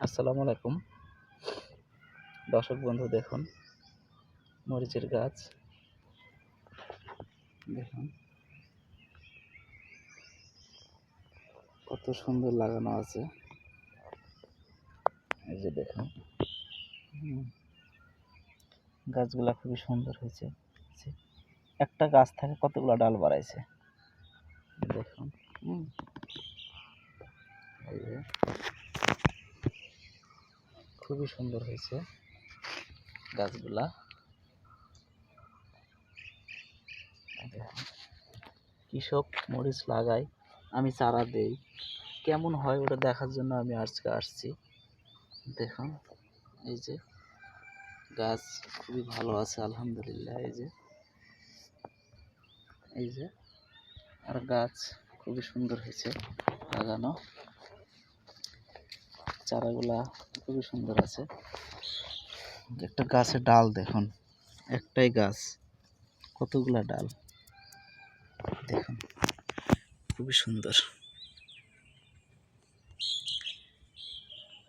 আসসালামু আলাইকুম দর্শক বন্ধু, দেখুন, মরিচের গাছ দেখুন, কত সুন্দর লাগানো আছে এই যে দেখুন। গাছগুলা খুবই সুন্দর হয়েছে একটা গাছ থেকে কতগুলো ডাল বাড়াইছে দেখুন, হুম। এই যে খুবই সুন্দর হয়েছে গাছগুলা। কৃষক মরিচ লাগায়, আমি চারা দেই। কেমন হয় ওটা দেখার জন্য আমি আজকে আসছি। দেখুন, এই যে গাছ খুবই ভালো আছে, আলহামদুলিল্লাহ, এই যে। এই যে, আর গাছ খুবই সুন্দর হয়েছে লাগানো। চারাগুলা খুবই সুন্দর আছে। একটা গাছের ডাল দেখুন একটাই গাছ কতগুলা ডাল দেখুন খুবই সুন্দর।